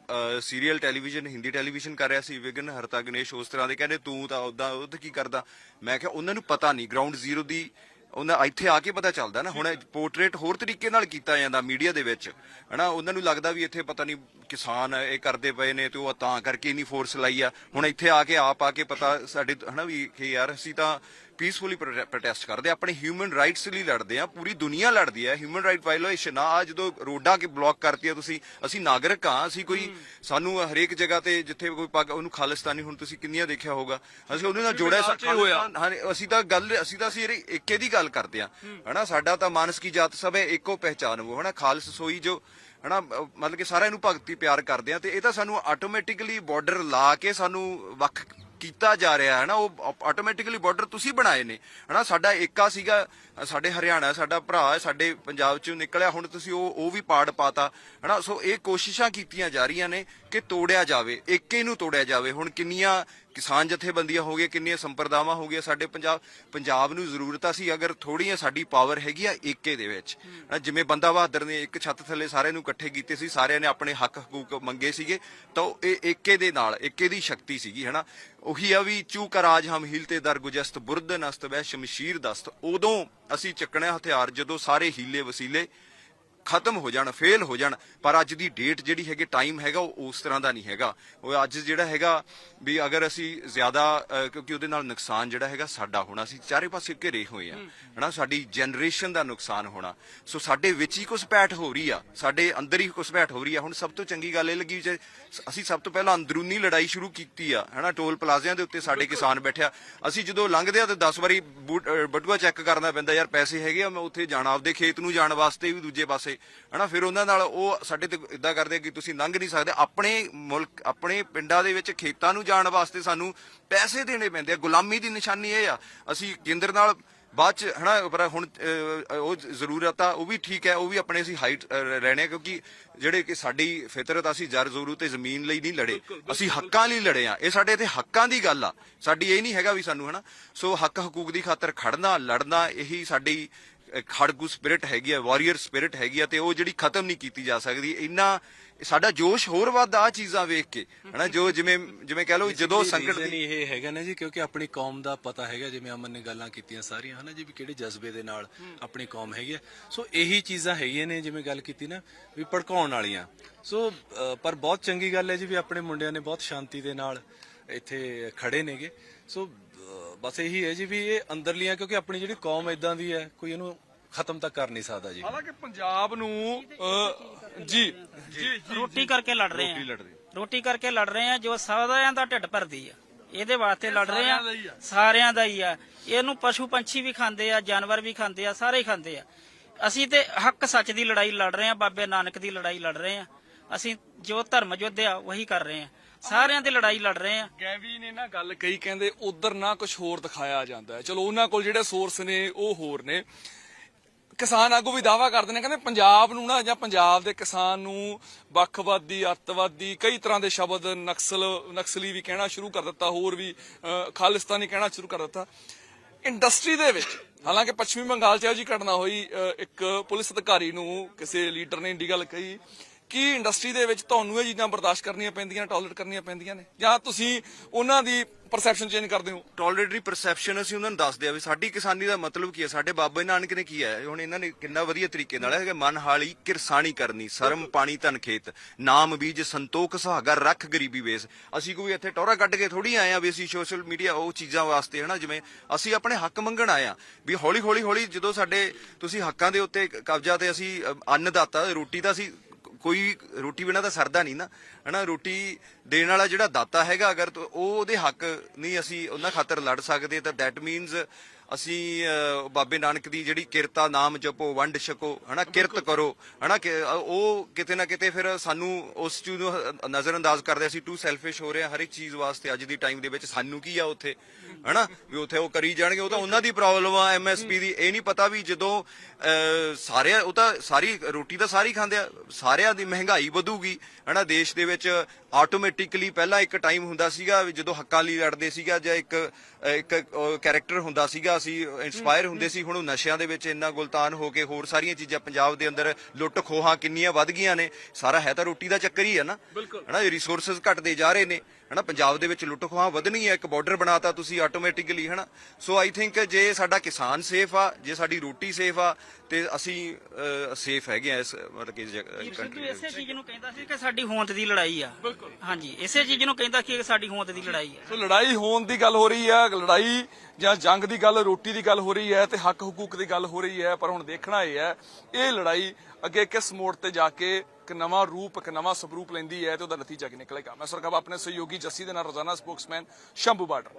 ਸੀਰੀਅਲ ਟੈਲੀਵਿਜ਼ਨ ਹਿੰਦੀ ਟੈਲੀਵਿਜ਼ਨ ਕਰ ਰਿਹਾ ਸੀ ਵਿਗਨ ਹਰਤਾ ਗਣੇਸ਼ ਉਸ ਤਰ੍ਹਾਂ ਦੇ ਕਹਿੰਦੇ ਤੂੰ ਤਾਂ ਉਦਾਂ ਉਹ ਤੇ ਕੀ ਕਰਦਾ? ਮੈਂ ਕਿਹਾ ਉਹਨਾਂ ਨੂੰ ਪਤਾ ਨਹੀਂ ਗਰਾਊਂਡ ਜ਼ੀਰੋ ਦੀ ਉਹਨਾਂ ਇੱਥੇ ਆ ਕੇ ਪਤਾ ਚੱਲਦਾ ਨਾ, ਹੁਣ ਪੋਰਟਰੇਟ ਹੋਰ ਤਰੀਕੇ ਨਾਲ ਕੀਤਾ ਜਾਂਦਾ ਮੀਡੀਆ ਦੇ ਵਿੱਚ, ਹਨਾ? ਉਹਨਾਂ ਨੂੰ ਲੱਗਦਾ ਵੀ ਇੱਥੇ ਪਤਾ ਨਹੀਂ ਕਿਸਾਨ ਇਹ ਕਰਦੇ ਪਏ ਨੇ ਤੇ ਉਹ ਤਾਂ ਕਰਕੇ ਇਨੀ ਫੋਰਸ ਲਾਈ ਆ। ਹੁਣ ਇੱਥੇ ਆ ਕੇ ਆਪ ਆ ਕੇ ਪਤਾ ਸਾਡੇ, ਹਨਾ ਵੀ ਕਿ ਯਾਰ ਅਸੀਂ ਤਾਂ ਪੀਸਫੁਲੀ ਪ੍ਰੋਟੈਸਟ ਕਰਦੇ ਆ, ਆਪਣੇ ਹਿਊਮਨ ਰਾਈਟਸ ਲਈ ਲੜਦੇ ਆ ਪੂਰੀ ਦੁਨੀਆ ਲੜਦੀ ਹੈ ਹਿਊਮਨ ਰਾਈਟ ਵਾਇਓਲੇਸ਼ਨ ਆ ਜਦੋਂ ਰੋਡਾਂ ਕੇ ਬਲੌਕ ਕਰਤੀਆਂ ਤੁਸੀਂ ਅਸੀਂ ਨਾਗਰਿਕ ਆ ਅਸੀਂ ਕੋਈ ਸਾਨੂੰ ਹਰੇਕ ਜਗ੍ਹਾ ਤੇ ਜਿੱਥੇ ਕੋਈ ਪੱਗ ਉਹਨੂੰ ਖਾਲਿਸਤਾਨੀ ਹੁਣ ਤੁਸੀਂ ਕਿੰਨੀਆਂ ਦੇਖਿਆ ਹੋਊਗਾ ਅਸੀਂ ਉਹਦੇ ਨਾਲ ਜੋੜਿਆ ਪੰਜਾਬ 'ਚ ਹੀ ਹੋਇਆ। ਖਾਲਿਸਤਾਨ- ਹਾਂ ਅਸੀਂ ਤਾਂ ਗੱਲ ਅਸੀਂ ਤਾਂ ਅਸੀਂ ਏਕੇ ਦੀ ਗੱਲ ਕਰਦੇ ਆ ਹਨਾ ਸਾਡਾ ਤਾਂ ਮਾਨਸ ਕੀ ਜਾਤ ਸਭ ਹੈ ਏਕੋ ਪਹਿਚਾਨ ਉਹ ਹਨਾ ਖਾਲਸ ਸੋਈ ਜੋ ਹਨਾ ਮਤਲਬ ਕਿ ਸਾਰਿਆਂ ਨੂੰ ਭਗਤੀ ਪਿਆਰ ਕਰਦੇ ਆ ਤੇ ਇਹ ਤਾਂ ਸਾਨੂੰ ਆਟੋਮੈਟਿਕਲੀ ਬਾਰਡਰ ਲਾ ਕੇ ਸਾਨੂੰ ਵੱਖ ਕੀਤਾ ਜਾ ਰਿਹਾ ਹੈ ਨਾ, ਉਹ ਆਟੋਮੈਟਿਕਲੀ ਬਾਰਡਰ ਤੁਸੀਂ ਬਣਾਏ ਨੇ। ਹਨਾ, ਸਾਡਾ ਏਕਾ ਸੀਗਾ, ਸਾਡੇ ਹਰਿਆਣਾ, ਸਾਡਾ ਭਰਾ, ਸਾਡੇ ਪੰਜਾਬ ਚੋਂ ਨਿਕਲਿਆ, ਹੁਣ ਤੁਸੀਂ ਉਹ ਉਹ ਵੀ ਪਾੜ ਪਾਤਾ। ਹਨਾ, ਸੋ ਇਹ ਕੋਸ਼ਿਸ਼ਾਂ ਕੀਤੀਆਂ ਜਾ ਰਹੀਆਂ ਨੇ ਕਿ ਤੋੜਿਆ ਜਾਵੇ, ਏਕੇ ਨੂੰ ਤੋੜਿਆ ਜਾਵੇ। ਹੁਣ ਕਿੰਨੀਆਂ ਕਿਸਾਨ ਜਥੇਬੰਦੀਆਂ ਹੋ ਗਈਆਂ ਕਿੰਨੀਆਂ ਸੰਪਰਦਾਵਾਂ ਹੋ ਗਈਆਂ ਸਾਡੇ ਪੰਜਾਬ ਪੰਜਾਬ ਨੂੰ ਜ਼ਰੂਰਤ ਆ ਸੀ ਅਗਰ ਥੋੜੀਆਂ ਸਾਡੀ ਪਾਵਰ ਹੈਗੀ ਆ ਏਕੇ ਦੇ ਵਿੱਚ। ਜਿਵੇਂ ਬੰਦਾ ਬਹਾਦਰ ਨੇ ਇੱਕ ਛੱਤ ਥੱਲੇ ਸਾਰਿਆਂ ਨੂੰ ਇਕੱਠੇ ਕੀਤੇ ਸੀ ਸਾਰਿਆਂ ਨੇ ਆਪਣੇ ਹੱਕ ਹਕੂਕ ਮੰਗੇ ਸੀਗੇ ਤਾਂ ਇਹ ਏਕੇ ਦੇ ਨਾਲ ਏਕੇ ਦੀ ਸ਼ਕਤੀ ਸੀਗੀ ਹਨਾ। ਉਹੀ ਆ ਵੀ ਚੂ ਰਾਜ ਹਮ ਹੀਲਤੇ ਦਰ ਗੁਜਸਤ ਬੁਰਦਨ ਅਸਤ ਵੈ ਸ਼ਮਸ਼ੀਰ ਦਸਤ। ਉਦੋਂ ਅਸੀਂ ਚੱਕਣੇ ਹਥਿਆਰ ਜਦੋਂ ਸਾਰੇ ਹੀਲੇ ਵਸੀਲੇ ਖਤਮ ਹੋ ਜਾਣ ਫੇਲ ਹੋ ਜਾਣ ਪਰ ਅੱਜ ਦੀ ਡੇਟ ਜਿਹੜੀ ਹੈਗੀ ਟਾਈਮ ਹੈਗਾ ਉਹ ਉਸ ਤਰ੍ਹਾਂ ਦਾ ਨਹੀਂ ਹੈਗਾ। ਉਹ ਅੱਜ ਜਿਹੜਾ ਹੈਗਾ ਵੀ ਅਗਰ ਅਸੀਂ ਜ਼ਿਆਦਾ ਕਿਉਂਕਿ ਉਹਦੇ ਨਾਲ ਨੁਕਸਾਨ ਜਿਹੜਾ ਹੈਗਾ ਸਾਡਾ ਹੋਣਾ ਸੀ ਚਾਰੇ ਪਾਸੇ ਘਿਰੇ ਹੋਏ ਆ ਹਨਾ? ਸਾਡੀ ਜਨਰੇਸ਼ਨ ਦਾ ਨੁਕਸਾਨ ਹੋਣਾ। ਸੋ ਸਾਡੇ ਵਿੱਚ ਹੀ ਘੁਸਪੈਠ ਹੋ ਰਹੀ ਆ ਸਾਡੇ ਅੰਦਰ ਹੀ ਘੁਸਪੈਠ ਹੋ ਰਹੀ ਆ। ਹੁਣ ਸਭ ਤੋਂ ਚੰਗੀ ਗੱਲ ਇਹ ਲੱਗੀ ਜੇ ਅਸੀਂ ਸਭ ਤੋਂ ਪਹਿਲਾਂ ਅੰਦਰੂਨੀ ਲੜਾਈ ਸ਼ੁਰੂ ਕੀਤੀ ਆ ਹਨਾ? ਟੋਲ ਪਲਾਜ਼ਿਆਂ ਦੇ ਉੱਤੇ ਸਾਡੇ ਕਿਸਾਨ ਬੈਠਿਆ ਅਸੀਂ ਜਦੋਂ ਲੰਘਦੇ ਆ ਤੇ 10 ਵਾਰੀ ਬਟੂਆ ਚੈੱਕ ਕਰਨਾ ਪੈਂਦਾ ਯਾਰ ਪੈਸੇ ਹੈਗੇ ਆ ਮੈਂ ਉੱਥੇ ਜਾਣਾ ਆਪਦੇ ਖੇਤ ਨੂੰ ਜਾਣ ਵਾਸਤੇ ਵੀ ਦੂਜੇ ਪਾਸੇ। ਹਨਾ ਫਿਰ ਉਹਨਾਂ ਨਾਲ ਉਹ ਸਾਡੇ ਤੇ ਇਦਾਂ ਕਰਦੇ ਕਿ ਤੁਸੀਂ ਲੰਘ ਨਹੀਂ ਸਕਦੇ। ਆਪਣੇ ਮੁਲਕ ਆਪਣੇ ਪਿੰਡਾਂ ਦੇ ਵਿੱਚ ਖੇਤਾਂ ਨੂੰ ਜਾਣ ਵਾਸਤੇ ਸਾਨੂੰ ਪੈਸੇ ਦੇਣੇ ਪੈਂਦੇ ਆ। ਗੁਲਾਮੀ ਦੀ ਨਿਸ਼ਾਨੀ ਇਹ ਆ। ਅਸੀਂ ਕੇਂਦਰ ਨਾਲ ਬਾਅਦ ਚ ਹਨਾ ਪਰ ਹੁਣ ਉਹ ਜ਼ਰੂਰਤ ਆ ਉਹ ਵੀ ਠੀਕ ਹੈ ਉਹ ਵੀ ਆਪਣੇ ਅਸੀਂ ਹਾਈਟ ਰਹਿਣੇ ਆ ਕਿਉਂਕਿ ਜਿਹੜੇ ਕਿ ਸਾਡੀ ਫਿਤਰਤ ਅਸੀਂ ਜਰ ਜ਼ਰੂਰ ਤੇ ਜ਼ਮੀਨ ਲਈ ਨਹੀਂ ਲੜੇ। ਅਸੀਂ ਹੱਕਾਂ ਲਈ ਲੜੇ ਆ। ਇਹ ਸਾਡੇ ਤੇ ਹੱਕਾਂ ਦੀ ਗੱਲ ਆ। ਸਾਡੀ ਇਹ ਨਹੀਂ ਹੈਗਾ ਵੀ ਸਾਨੂੰ ਹਨਾ ਸੋ ਹੱਕ ਹਕੂਕ ਦੀ ਖਾਤਰ ਖੜਨਾ ਲੜਨਾ ਇਹੀ ਸਾਡੀ ਖੜਗੂ ਸਪਿਰਿਟ ਹੈਗੀ ਆ ਵਾਰੀਅਰ ਸਪਿਰਿਟ ਹੈਗੀ ਆ ਤੇ ਉਹ ਜਿਹੜੀ ਖਤਮ ਨਹੀਂ ਕੀਤੀ ਜਾ ਸਕਦੀ ਇੰਨਾ ਸਾਡਾ ਜੋਸ਼ ਹੋਰ ਵੱਧ ਆ ਚੀਜ਼ਾਂ ਵੇਖ ਕੇ ਹਨਾ? ਜੋ ਜਿਵੇਂ ਜਿਵੇਂ ਕਹਿ ਲਓ ਜਦੋਂ ਸੰਕਟ ਦੀ ਇਹ ਹੈਗਾ ਨਾ ਜੀ ਕਿਉਂਕਿ ਆਪਣੀ ਕੌਮ ਦਾ ਪਤਾ ਹੈਗਾ ਜਿਵੇਂ ਅਮਨ ਨੇ ਗੱਲਾਂ ਕੀਤੀਆਂ ਸਾਰੀਆਂ ਹਨਾ ਜੀ ਵੀ ਕਿਹੜੇ ਜਜ਼ਬੇ ਦੇ ਨਾਲ ਆਪਣੀ ਕੌਮ ਹੈਗੀ ਆ। ਸੋ ਇਹੀ ਚੀਜ਼ਾਂ ਹੈਗੀਆਂ ਨੇ ਜਿਵੇਂ ਗੱਲ ਕੀਤੀ ਨਾ ਵੀ ਭੜਕਾਉਣ ਵਾਲੀਆਂ। ਸੋ ਪਰ ਬਹੁਤ ਚੰਗੀ ਗੱਲ ਹੈ ਜੀ ਵੀ ਆਪਣੇ ਮੁੰਡਿਆਂ ਨੇ ਬਹੁਤ ਸ਼ਾਂਤੀ ਦੇ ਨਾਲ ਇੱਥੇ ਖੜੇ ਨੇਗੇ। ਸੋ ਬਸ ਇਹੀ ਹੈ ਜੀ ਵੀ ਇਹ ਅੰਦਰਲੀਆਂ ਕਿਉਂਕਿ ਆਪਣੀ ਜਿਹੜੀ ਕੌਮ ਇਦਾਂ ਦੀ ਹੈ ਕੋਈ ਇਹਨੂੰ ਖਤਮ ਤਾਂ ਕਰ ਨਹੀਂ ਸਕਦਾ ਜੀ। ਹਾਲਾਂਕਿ ਪੰਜਾਬ ਨੂੰ ਜੀ ਜੀ ਰੋਟੀ ਕਰਕੇ ਲੜ ਰਹੇ ਰੋਟੀ ਆ ਲੜ ਰਹੇ। ਰੋਟੀ ਕਰਕੇ ਲੜ ਰਹੇ ਆ ਜੋ ਸਾਰਿਆਂ ਦਾ ਢਿੱਡ ਭਰਦੀ ਆ। ਇਹਦੇ ਵਾਸਤੇ ਲੜ ਰਹੇ ਸਾਰਿਆਂ ਦਾ ਹੀ ਆ। ਆ। ਸਾਰਿਆਂ ਦਾ ਹੀ ਆ। ਇਹਨੂੰ ਪਸ਼ੂ ਪੰਛੀ ਵੀ ਖਾਂਦੇ ਆ ਜਾਨਵਰ ਵੀ ਖਾਂਦੇ ਆ ਸਾਰੇ ਹੀ ਖਾਂਦੇ ਆ। ਅਸੀਂ ਤੇ ਹੱਕ ਸੱਚ ਦੀ ਲੜਾਈ ਲੜ ਰਹੇ ਆ ਬਾਬੇ ਨਾਨਕ ਦੀ ਲੜਾਈ ਲੜ ਰਹੇ ਆ ਅਸੀਂ ਜੋ ਧਰਮ ਯੁੱਧ ਆ ਉਹੀ ਕਰ ਰਹੇ ਆ ਸਾਰਿਆਂ ਦੀ ਲੜਾਈ ਲੜ ਰਹੇ ਆ। ਗੈਵੀ ਨੇ ਨਾ ਗੱਲ ਕਹੀ, ਕਹਿੰਦੇ ਉਧਰ ਨਾ ਕੁਝ ਹੋਰ ਦਿਖਾਇਆ ਜਾਂਦਾ ਹੈ। ਚਲੋ, ਉਹਨਾਂ ਕੋਲ ਜਿਹੜੇ ਸੋਰਸ ਨੇ, ਉਹ ਹੋਰ ਨੇ। ਕਿਸਾਨ ਆਗੂ ਵੀ ਦਾਵਾ ਕਰਦੇ ਨੇ, ਕਹਿੰਦੇ ਪੰਜਾਬ ਨੂੰ ਨਾ ਜਾਂ ਪੰਜਾਬ ਦੇ ਕਿਸਾਨ ਨੂੰ ਵੱਖਵਾਦੀ, ਅੱਤਵਾਦੀ, ਕਈ ਤਰ੍ਹਾਂ ਦੇ ਸ਼ਬਦ ਨਕਸਲ, ਨਕਸਲੀ ਵੀ ਕਹਿਣਾ ਸ਼ੁਰੂ ਕਰ ਦਿੱਤਾ, ਹੋਰ ਵੀ ਖਾਲਿਸਤਾਨੀ ਕਹਿਣਾ ਸ਼ੁਰੂ ਕਰ ਦਿੱਤਾ। ਇੰਡਸਟਰੀ ਦੇ ਵਿੱਚ, ਹਾਲਾਂਕਿ ਪੱਛਮੀ ਬੰਗਾਲ 'ਚ ਇਹੋ ਜਿਹੀ ਘਟਨਾ ਹੋਈ ਇੱਕ ਪੁਲਿਸ ਅਧਿਕਾਰੀ ਨੂੰ ਕਿਸੇ ਲੀਡਰ ਨੇ ਇੰਡੀ ਗੱਲ ਕਹੀ ਕਿ ਇੰਡਸਟਰੀ ਦੇ ਵਿੱਚ ਤੁਹਾਨੂੰ ਇਹ ਚੀਜ਼ਾਂ ਬਰਦਾਸ਼ਤ ਕਰਨੀਆਂ ਪੈਂਦੀਆਂ ਟੋਲਰੇਟ ਕਰਨੀਆਂ ਪੈਂਦੀਆਂ ਨੇ? ਜਾਂ ਤੁਸੀਂ ਉਹਨਾਂ ਦੀ ਪਰਸੈਪਸ਼ਨ ਚੇਂਜ ਕਰਦੇ ਹੋ? ਟੋਲਰੇਟਰੀ ਪਰਸੈਪਸ਼ਨ ਅਸੀਂ ਉਹਨਾਂ ਨੂੰ ਦੱਸਦੇ ਆ ਵੀ ਸਾਡੀ ਕਿਸਾਨੀ ਦਾ ਮਤਲਬ ਕੀ ਹੈ? ਸਾਡੇ ਬਾਬੇ ਨਾਨਕ ਨੇ ਕੀ ਹੈ? ਹੁਣ ਇਹਨਾਂ ਨੇ ਕਿੰਨਾ ਵਧੀਆ ਤਰੀਕੇ ਨਾਲ ਹੈ ਮਨ ਹਾਲੀ ਕਿਰਸਾਨੀ ਕਰਨੀ ਸਰਮ ਪਾਣੀ ਧਨ ਖੇਤ ਨਾਮ ਬੀਜ ਸੰਤੋਖ ਸੁਹਾਗਰ ਰੱਖ ਗਰੀਬੀ ਵੇਸ। ਅਸੀਂ ਕੋਈ ਇੱਥੇ ਟੋਰਾ ਕੱਢ ਕੇ ਥੋੜੀ ਆਏ ਆ ਵੀ ਅਸੀਂ ਸੋਸ਼ਲ ਮੀਡੀਆ ਉਹ ਚੀਜ਼ਾਂ ਵਾਸਤੇ ਹਨਾ? ਜਿਵੇਂ ਅਸੀਂ ਆਪਣੇ ਹੱਕ ਮੰਗਣ ਆਏ ਆ ਵੀ ਹੌਲੀ ਹੌਲੀ ਹੌਲੀ ਜਦੋਂ ਸਾਡੇ ਤੁਸੀਂ ਹੱਕਾਂ ਦੇ ਉੱਤੇ ਕਬਜ਼ਾ ਤੇ ਅਸੀਂ ਅ, ਅੰਨਦਾਤਾ ਰੋਟੀ ਦਾ ਅਸੀਂ ਕੋਈ ਰੋਟੀ ਬਿਨਾ ਤਾਂ ਸਰਦਾ ਨਹੀਂ ਨਾ, ਹਨਾ? ਰੋਟੀ ਦੇਣ ਵਾਲਾ ਜਿਹੜਾ ਦਾਤਾ ਹੈਗਾ, ਅਗਰ ਉਹ ਉਹਦੇ ਹੱਕ ਨਹੀਂ ਅਸੀਂ ਉਹਨਾਂ ਖਾਤਰ ਲੜ ਸਕਦੇ, ਤਾਂ ਦੈਟ ਮੀਨਸ ਅਸੀਂ ਬਾਬੇ ਨਾਨਕ ਦੀ ਜਿਹੜੀ ਕਿਰਤਾ ਨਾਮ ਜਪੋ ਵੰਡ ਛਕੋ ਹਨਾ ਕਿਰਤ ਕਰੋ ਹਨਾ ਕਿ ਉਹ ਕਿਤੇ ਨਾ ਕਿਤੇ ਫਿਰ ਸਾਨੂੰ ਉਸ ਚੀਜ਼ ਨੂੰ ਨਜ਼ਰਅੰਦਾਜ਼ ਕਰਦੇ ਅਸੀਂ ਟੂ ਸੈਲਫਿਸ਼ ਹੋ ਰਹੇ ਹਾਂ ਹਰ ਇੱਕ ਚੀਜ਼ ਵਾਸਤੇ ਅੱਜ ਦੀ ਟਾਈਮ ਦੇ ਵਿੱਚ। ਸਾਨੂੰ ਕੀ ਆ ਉੱਥੇ ਹਨਾ ਵੀ ਉੱਥੇ ਉਹ ਕਰੀ ਜਾਣਗੇ। ਉਹ ਤਾਂ ਉਹਨਾਂ ਦੀ ਪ੍ਰੋਬਲਮ ਆ ਐਮਐਸਪੀ ਦੀ। ਇਹ ਨਹੀਂ ਪਤਾ ਵੀ ਜਦੋਂ ਅਹ, ਸਾਰੇ ਉਹ ਤਾਂ ਸਾਰੀ ਰੋਟੀ ਤਾਂ ਸਾਰੀ ਖਾਂਦੇ ਆ। ਸਾਰਿਆਂ ਦੀ ਮਹਿੰਗਾਈ ਵਧੂਗੀ ਹਨਾ ਦੇਸ਼ ਦੇ ਵਿੱਚ ਆਟੋਮੈਟਿਕਲੀ ਪਹਿਲਾਂ ਇੱਕ ਟਾਈਮ ਹੁੰਦਾ ਸੀਗਾ ਵੀ ਜਦੋਂ ਹੱਕਾਂ ਲਈ ਲੜਦੇ ਸੀਗਾ ਜਾਂ ਇੱਕ ਇੱਕ ਕੈਰੈਕਟਰ ਹੁੰਦਾ ਸੀਗਾ ਅਸੀਂ ਇਨਸਪਾਇਰ ਹੁੰਦੇ ਸੀ। ਹੁਣ ਉਹ ਨਸ਼ਿਆਂ ਦੇ ਵਿੱਚ ਇੰਨਾ ਗੁਲਤਾਨ ਹੋ ਕੇ ਹੋਰ ਸਾਰੀਆਂ ਚੀਜ਼ਾਂ ਪੰਜਾਬ ਦੇ ਅੰਦਰ ਲੁੱਟ ਖੋਹਾਂ ਕਿੰਨੀਆਂ ਵੱਧ ਗਈਆਂ ਨੇ। ਸਾਰਾ ਹੈ ਤਾਂ ਰੋਟੀ ਦਾ ਚੱਕਰ ਹੀ ਹੈ ਨਾ। ਹਨਾ ਰਿਸੋਰਸਸ ਘਟਦੇ ਜਾ ਰਹੇ ਨੇ। ਹਨਾ ਪੰਜਾਬ ਦੇ ਵਿੱਚ ਲੁੱਟ ਖੋਹਾਂ ਵਧਣੀ ਹੈ ਇੱਕ ਬਾਰਡਰ ਬਣਾਤਾ ਤੁਸੀਂ ਆਟੋਮੈਟਿਕਲੀ ਹਨਾ। ਸੋ ਆਈ ਥਿੰਕ ਜੇ ਸਾਡਾ ਕਿਸਾਨ ਸੇਫ ਆ ਜੇ ਸਾਡੀ ਰੋਟੀ ਸੇਫ ਆ ਤੇ ਅਸੀਂ ਸੇਫ ਹੈਗੇ ਆ ਇਸ ਮਤਲਬ ਕਿ ਸਿੱਧੂ ਕੰਟਰੀ ਇਸੇ ਚੀਜ਼ ਨੂੰ ਕਹਿੰਦਾ ਸੀ ਕਿ ਸਾਡੀ ਹੋਂਦ ਦੀ ਲੜਾਈ ਆ। ਬਿਲਕੁਲ। ਹਾਂਜੀ ਇਸੇ ਚੀਜ਼ ਨੂੰ ਕਹਿੰਦਾ ਕਿ ਸਾਡੀ ਹੋਂਦ ਦੀ ਲੜਾਈ ਆ। ਸੋ ਲੜਾਈ ਹੋਣ ਦੀ ਗੱਲ ਹੋ ਰਹੀ ਹੈ ਲੜਾਈ ਜਾਂ ਜੰਗ ਦੀ ਗੱਲ ਰੋਟੀ ਦੀ ਗੱਲ ਹੋ ਰਹੀ ਹੈ ਤੇ ਹੱਕ ਹਕੂਕ ਦੀ ਗੱਲ ਹੋ ਰਹੀ ਹੈ ਪਰ ਹੁਣ ਦੇਖਣਾ ਇਹ ਹੈ ਇਹ ਲੜਾਈ ਅੱਗੇ ਕਿਸ ਮੋੜ ਤੇ ਜਾ ਕੇ ਇੱਕ ਨਵਾਂ ਰੂਪ, ਇੱਕ ਨਵਾਂ ਸਵਰੂਪ ਲੈਂਦੀ ਹੈ ਤੇ ਉਹਦਾ ਨਤੀਜਾ ਕੀ ਨਿਕਲੇਗਾ? ਮੈਂ ਸਰਕਾਬ ਆਪਣੇ ਸਹਿਯੋਗੀ ਜੱਸੀ ਦੇ ਨਾਲ ਰੋਜ਼ਾਨਾ ਸਪੋਕਸਮੈਨ ਸ਼ੰਭੂ ਬਾਰਡਰ।